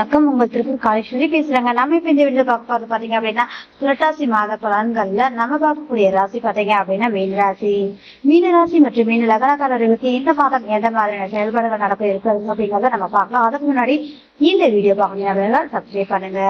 வணக்கம். உங்க திருப்பூர் காலேஸ்வரி பேசுறாங்க. நம்ம இப்ப இந்த வீடியோ பார்க்க போறது பாத்தீங்க அப்படின்னா புரட்டாசி மாத பலன்கள்ல நம்ம பார்க்கக்கூடிய ராசி பாத்தீங்க அப்படின்னா மீன ராசி. மீன ராசி மற்றும் மீன லக்னக்காரர்களுக்கு இந்த மாதம் எந்த மாதிரியான செயல்பாடுகள் நடக்க இருக்கிறது அப்படிங்கறத நம்ம பார்க்கலாம். அதுக்கு முன்னாடி இந்த வீடியோ பார்க்கணும் சப்ஸ்கிரைப் பண்ணுங்க.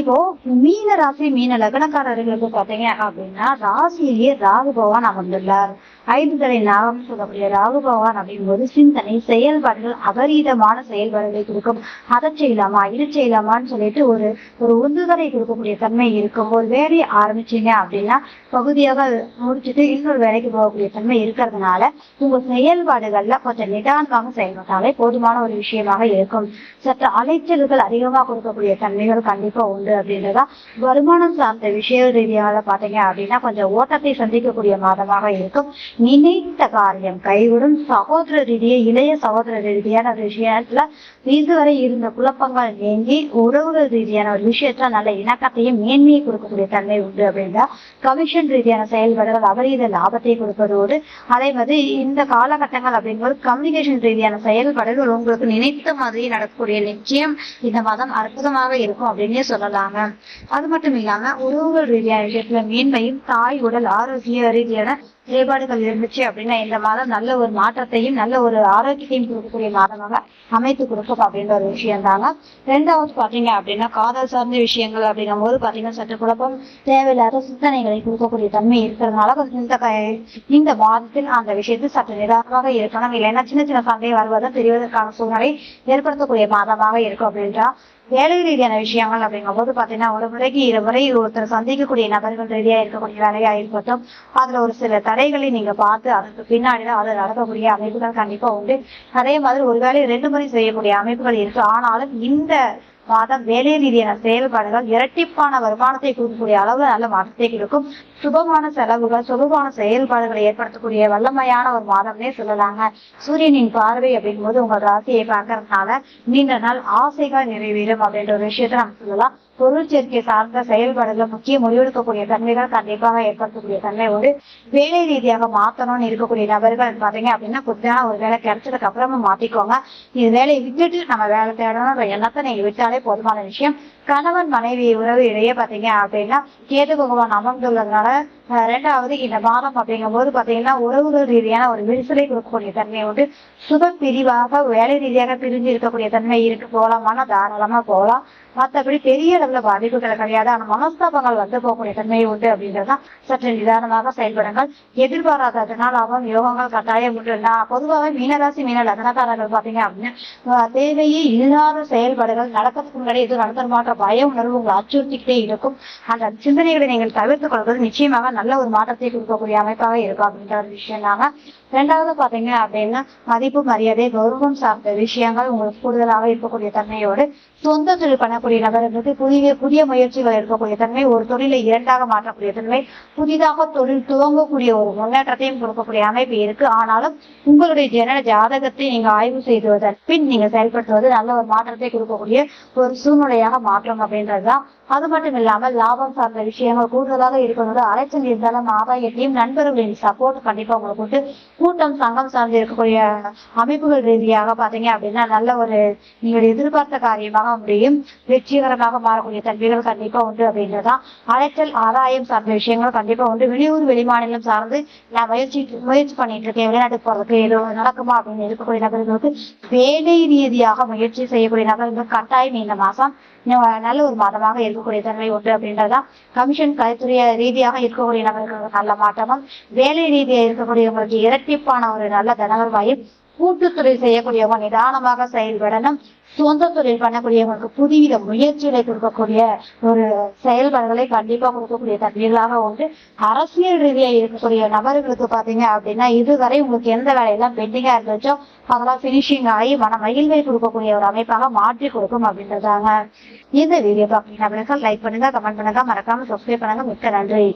இப்போ மீன ராசி மீன லக்னக்காரர்களுக்கு பாத்தீங்க அப்படின்னா ராசியிலேயே ராகு பகவான் அமர்ந்துள்ளார். ஐந்து தலை நாகம் சொல்லக்கூடிய ராகு பகவான் அப்படிங்கும்போது சிந்தனை செயல்பாடுகள் அபரீதமான செயல்பாடுகளை கொடுக்கும். அதை செய்யலாமா இது செய்யலாமான்னு சொல்லிட்டு ஒரு ஒரு உந்துதலை கொடுக்கக்கூடிய தன்மை இருக்கும் ஒரு வேலையை ஆரம்பிச்சீங்க அப்படின்னா பகுதியாக முடிச்சுட்டு இன்னொரு வேலைக்கு போகக்கூடிய தன்மை இருக்கிறதுனால உங்க செயல்பாடுகள்ல கொஞ்சம் நிதானமாக செயல்பட்டாலே போதுமான ஒரு விஷயமாக இருக்கும். சற்று அலைச்சல்கள் அதிகமாக கொடுக்கக்கூடிய தன்மைகள் கண்டிப்பா உண்டு அப்படின்றதா வருமானம் சார்ந்த விஷய ரீதியாக பாத்தீங்க அப்படின்னா கொஞ்சம் ஓட்டத்தை சந்திக்கக்கூடிய மாதமாக இருக்கும். நினைத்த காரியம். கைவிடும் சகோதர ரீதியே இளைய சகோதர ரீதியான ஒரு விஷயத்துல இதுவரை இருந்த குழப்பங்கள் நீங்கி உறவுகள் ரீதியான ஒரு விஷயத்துல நல்ல இணக்கத்தையும் மேன்மையை கொடுக்கக்கூடிய தன்மை உண்டு அப்படின்னா கமிஷன் ரீதியான செயல்பாடுகள் அபரீத லாபத்தை கொடுப்பதோடு அதே மாதிரி இந்த காலகட்டங்கள் அப்படிங்கும்போது கம்யூனிகேஷன் ரீதியான செயல்பாடுகள் உங்களுக்கு நினைத்த மாதிரி நடக்கக்கூடிய நிச்சயம் இந்த மாதம் அற்புதமாக இருக்கும் அப்படின்னே சொல்லலாங்க. அது மட்டும் இல்லாம உறவுகள் ரீதியான விஷயத்துல மேன்மையும் தாய் உடல் ஆரோக்கிய ரீதியான செயல்பாடுகள் இருந்துச்சு அப்படின்னா இந்த மாதம் நல்ல ஒரு மாற்றத்தையும் நல்ல ஒரு ஆரோக்கியத்தையும் கொடுக்கக்கூடிய மாதமாக அமைத்து கொடுக்கும் அப்படின்ற ஒரு விஷயம் தாங்க ரெண்டாவது பாத்தீங்க அப்படின்னா காதல் சார்ந்த விஷயங்கள் அப்படிங்கும் போது பாத்தீங்கன்னா சற்று குழப்பம் தேவையில்லாத சிந்தனைகளை கொடுக்கக்கூடிய தன்மை இருக்கிறதுனால இந்த க- இந்த மாதத்தில் அந்த விஷயத்தில் சற்று நிதானமாக இருக்கணும். இல்லைன்னா சின்ன சின்ன சந்தையை வருவதை தெரிவதற்கான சூழ்நிலை ஏற்படுத்தக்கூடிய மாதமாக இருக்கும் அப்படின்றா. வேலை ரீதியான விஷயங்கள் அப்படிங்கும் போது பாத்தீங்கன்னா ஒரு முறைக்கு இரு முறை ஒருத்தர் சந்திக்கக்கூடிய நபர்கள் ரீதியா இருக்கக்கூடிய வேலையா இருக்கட்டும் அதுல ஒரு சில தடைகளை நீங்க பார்த்து அதுக்கு பின்னாடிதான் அது நடக்கக்கூடிய அமைப்புகள் கண்டிப்பா உண்டு. அதே மாதிரி ஒருவேளை ரெண்டு முறை செய்யக்கூடிய அமைப்புகள் இருக்கு. ஆனாலும் இந்த மாதம் வேலை ரீதியான செயல்பாடுகள் இரட்டிப்பான வருமானத்தை கொடுக்கக்கூடிய அளவு நல்ல மாற்றத்தை கொடுக்கும். சுபமான செலவுகள் சுபமான செயல்பாடுகளை ஏற்படுத்தக்கூடிய வல்லமையான ஒரு மாதம்னே சொல்லலாங்க. சூரியனின் பார்வை அப்படிங்கும்போது உங்கள் ராசியை பார்க்கறதுனால நீண்ட நாள் ஆசைகள் நிறைவேறும் அப்படின்ற ஒரு விஷயத்தை நம்ம சொல்லலாம். பொருள் சேர்க்கை சார்ந்த செயல்பாடுகள் முக்கிய முடிவெடுக்கக்கூடிய தன்மைகள் கண்டிப்பாக ஏற்படுத்தக்கூடிய தன்மை உண்டு வேலை ரீதியாக மாத்தணும்னு இருக்கக்கூடிய நபர்கள் பாத்தீங்க அப்படின்னா புத்தான ஒரு வேலை கிடைச்சதுக்கு அப்புறமா மாத்திக்கோங்க. இது வேலையை விட்டுட்டு நம்ம வேலை தேடணும் எண்ணத்தை நீங்க விட்டாலே போதுமான விஷயம். கணவன் மனைவி உறவு இடையே பாத்தீங்க அப்படின்னா கேது பகவான் அமர்ந்துள்ளதுனால ரெண்டாவது இந்த மாதம் அப்படிங்கும் போது பாத்தீங்கன்னா உறவுகள் ரீதியான ஒரு விரிசலை கொடுக்கக்கூடிய தன்மை உண்டு. சுப பிரிவாக வேலை ரீதியாக பிரிஞ்சு இருக்கக்கூடிய தன்மை இருக்கு. போலாமான்னா தாராளமா போகலாம். மத்தபடி பெரிய அளவுல பாதிப்புகள் கிடையாது. ஆனா மனஸ்தாபங்கள் வந்து போகக்கூடிய தன்மை உண்டு அப்படின்றதுதான் சற்று நிதானமாக செயல்படுங்கள். எதிர்பாராததுனால் அவன் யோகங்கள் கட்டாயம் உண்டு. பொதுவாக மீனராசி மீன லக்னக்காரர்கள் பாத்தீங்க அப்படின்னா தேவையே இல்லாத செயல்பாடுகள் நடக்கிறதுக்கு முன்னாடி எதுவும் நடந்துட பய உணர்வு உங்களை அச்சுறுத்திக்கிட்டே இருக்கும். அந்த சிந்தனைகளை நீங்கள் தவிர்த்துக் கொள்வது நிச்சயமாக நல்ல ஒரு மாற்றத்தை கொடுக்கக்கூடிய அமைப்பாக இருக்கும் அப்படின்ற ஒரு விஷயம் தாங்க ரெண்டாவது பாத்தீங்க அப்படின்னா மதிப்பு மரியாதை கௌரவம் சார்ந்த விஷயங்கள் உங்களுக்கு கூடுதலாக இருக்கக்கூடிய தன்மையோடு சொந்த தொழில் பண்ணக்கூடிய நபர்களுக்கு புதிய புதிய முயற்சிகள் இருக்கக்கூடிய தன்மை ஒரு தொழிலை இரண்டாக மாற்றக்கூடிய தன்மை புதிதாக தொழில் துவங்கக்கூடிய ஒரு முன்னேற்றத்தையும் கொடுக்கக்கூடிய அமைப்பு இருக்கு. ஆனாலும் உங்களுடைய ஜன ஜாதகத்தை நீங்க ஆய்வு செய்துவதன் பின் நீங்க செயல்படுத்துவது நல்ல ஒரு மாற்றத்தை கொடுக்கக்கூடிய ஒரு சூழ்நிலையாக மாற்றம் அப்படின்றதுதான். அது மட்டும் இல்லாமல் லாபம் சார்ந்த விஷயங்கள் கூடுதலாக இருக்கிறது அலைச்சல் இருந்தாலும் ஆதாயத்தையும் நண்பர்களின் சப்போர்ட் கண்டிப்பா உங்களுக்கு கூட்டம் சங்கம் சார்ந்து இருக்கக்கூடிய அமைப்புகள் ரீதியாக பாத்தீங்க அப்படின்னா நல்ல ஒரு நீங்கள் எதிர்பார்த்த காரியமாக முடியும். வெற்றிகரமாக மாறக்கூடிய தன்மைகள் கண்டிப்பா உண்டு அப்படின்றதான் அலைச்சல் ஆதாயம் சார்ந்த விஷயங்கள் கண்டிப்பா உண்டு. வெளியூர் வெளிமாநிலம் சார்ந்து நான் முயற்சி முயற்சி பண்ணிட்டு இருக்கேன். வெளிநாட்டுக்கு போறதுக்கு ஏதோ நடக்குமா அப்படின்னு இருக்கக்கூடிய நபர்களுக்கு வேலை ரீதியாக முயற்சி செய்யக்கூடிய நபர்களுக்கு கட்டாயம் இந்த மாசம் நல்ல ஒரு மாதமாக இருக்கக்கூடிய தன்மை உண்டு அப்படின்றதுதான். கமிஷன் கலைத்துறை ரீதியாக இருக்கக்கூடிய நபர்களுக்கு நல்ல மாற்றமும் வேலை ரீதியாக இருக்கக்கூடியவங்களுக்கு இரட்டை இரட்டிப்பான ஒரு நல்ல தனவர்வாயும் கூட்டுத்துறை செய்யக்கூடியவங்க நிதானமாக செயல்படணும். சொந்த தொழில் பண்ணக்கூடியவங்களுக்கு புதுவித முயற்சிகளை கொடுக்கக்கூடிய ஒரு செயல்பாடுகளை கண்டிப்பா கொடுக்கக்கூடிய தன்மைகளாக உண்டு. அரசியல் ரீதியா இருக்கக்கூடிய நபர்களுக்கு பாத்தீங்க அப்படின்னா இதுவரை உங்களுக்கு எந்த வேலையெல்லாம் பெண்டிங்கா இருந்துச்சோ அதெல்லாம் பினிஷிங் ஆகி மன மகிழ்வை கொடுக்கக்கூடிய ஒரு அமைப்பாக மாற்றி கொடுக்கும் அப்படின்றதாங்க. இந்த வீடியோ பாத்தீங்கன்னா லைக் பண்ணுங்க கமெண்ட் பண்ணுங்க மறக்காம சப்ஸ்கிரைப் பண்ணுங்க. மிக்க நன்றி.